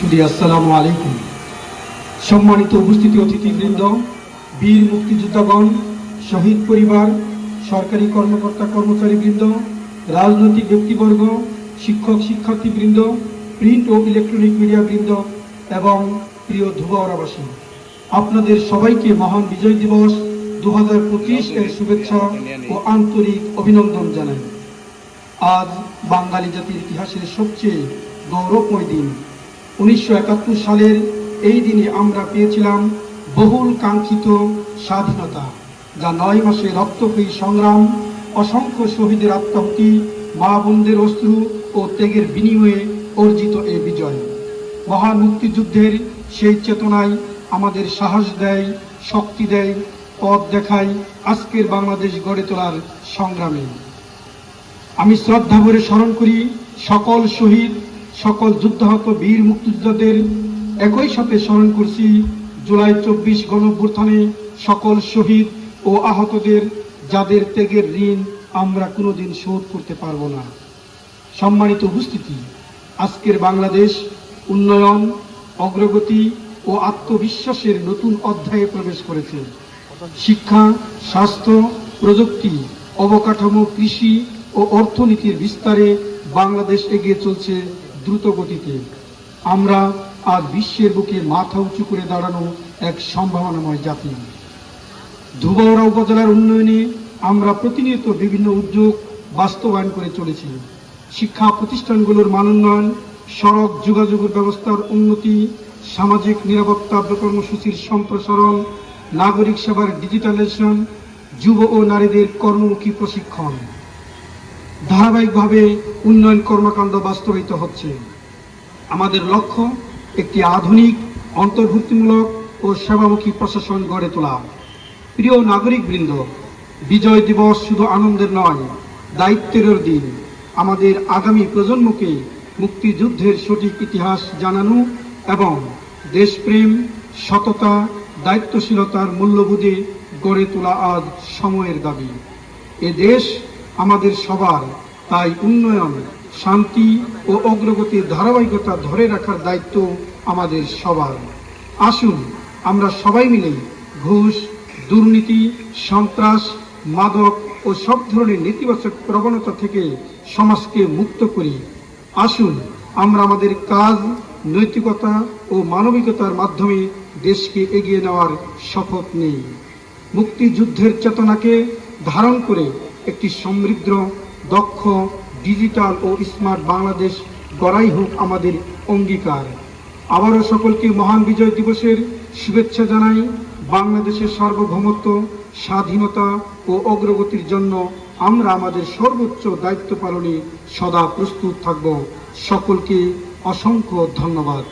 শুধু আসসালামু আলাইকুম। সম্মানিত উপস্থিতি অতিথিবৃন্দ, বীর মুক্তিযোদ্ধাগণ, শহীদ পরিবার, সরকারি কর্মকর্তা কর্মচারীবৃন্দ, রাজনৈতিক ব্যক্তিবর্গ, শিক্ষক শিক্ষার্থীবৃন্দ, প্রিন্ট ও ইলেকট্রনিক মিডিয়া বৃন্দ এবং প্রিয় ধুবাওয়ারাবাসী আপনাদের সবাইকে মহান বিজয় দিবস দু এর শুভেচ্ছা ও আন্তরিক অভিনন্দন জানাই। আজ বাঙালি জাতির ইতিহাসের সবচেয়ে গৌরবময় দিন। উনিশশো একাত্তর সালের এই দিনে আমরা পেয়েছিলাম বহুল কাঙ্ক্ষিত স্বাধীনতা, যা নয় মাসে রক্তক্ষয়ী সংগ্রাম, অসংখ্য শহীদের আত্মাহুতি, মা বোনদের অশ্রু ও ত্যাগের বিনিময়ে অর্জিত এ বিজয়। মহান মুক্তিযুদ্ধের সেই চেতনায় আমাদের সাহস দেয়, শক্তি দেয়, পথ দেখায় আজকের বাংলাদেশ গড়ে তোলার সংগ্রামে। আমি শ্রদ্ধা ভরে স্মরণ করি সকল শহীদ সকল যুদ্ধাহত বীর মুক্তিযোদ্ধাদের একই সাথে স্মরণ করছি, জুলাই চব্বিশ গণঅভ্যুত্থানে সকল শহীদ ও আহতদের যাদের ত্যাগের ঋণ আমরা কোনোদিন শোধ করতে পারব না। সম্মানিত উপস্থিতি, আজকের বাংলাদেশ উন্নয়ন, অগ্রগতি ও আত্মবিশ্বাসের নতুন অধ্যায়ে প্রবেশ করেছে। শিক্ষা, স্বাস্থ্য, প্রযুক্তি, অবকাঠামো, কৃষি ও অর্থনীতির বিস্তারে বাংলাদেশ এগিয়ে চলছে দ্রুত গতিতে আমরা আজ বিশ্বের বুকে মাথা উঁচু করে দাঁড়ানো এক সম্ভাবনাময় জাতি। ধুবাউড়া উপজেলার উন্নয়নে আমরা প্রতিনিয়ত বিভিন্ন উদ্যোগ বাস্তবায়ন করে চলেছি। শিক্ষা প্রতিষ্ঠানগুলোর মানোন্নয়ন, সড়ক যোগাযোগের ব্যবস্থার উন্নতি, সামাজিক নিরাপত্তা কর্মসূচির সম্প্রসারণ, নাগরিক সেবার ডিজিটালাইজেশন, যুব ও নারীদের কর্মমুখী প্রশিক্ষণ। ধারাবাহিকভাবে উন্নয়ন কর্মকাণ্ড বাস্তবায়িত হচ্ছে। আমাদের লক্ষ্য, একটি আধুনিক, অন্তর্ভুক্তিমূলক ও সেবামুখী প্রশাসন গড়ে তোলা। প্রিয় নাগরিকবৃন্দ, বিজয় দিবস শুধু আনন্দের নয় দায়িত্বের দিন। আমাদের আগামী প্রজন্মকে মুক্তিযুদ্ধের সঠিক ইতিহাস জানানো এবং দেশপ্রেম, সততা, দায়িত্বশীলতার মূল্যবোধে গড়ে তোলা আজ সময়ের দাবি। এ দেশ আমাদের সবার, তাই উন্নয়ন, শান্তি ও অগ্রগতির ধারাবাহিকতা ধরে রাখার দায়িত্ব আমাদের সবার। আসুন, আমরা সবাই মিলে ঘুষ, দুর্নীতি, সন্ত্রাস, মাদক ও সব ধরনের নেতিবাচক প্রবণতা থেকে সমাজকে মুক্ত করি। আসুন, আমরা আমাদের কাজ, নৈতিকতা ও মানবিকতার মাধ্যমে দেশকে এগিয়ে নেওয়ার শপথ নেই। মুক্তিযুদ্ধের চেতনাকে ধারণ করে একটি সমৃদ্ধ, দক্ষ ডিজিটাল ও স্মার্ট বাংলাদেশ গড়াই হোক আমাদের অঙ্গীকার। আবারও সকলকে মহান বিজয় দিবসের শুভেচ্ছা জানাই। বাংলাদেশের সার্বভৌমত্ব, স্বাধীনতা ও অগ্রগতির জন্য আমরা আমাদের সর্বোচ্চ দায়িত্ব পালনে সদা প্রস্তুত থাকব। সকলকে অসংখ্য ধন্যবাদ।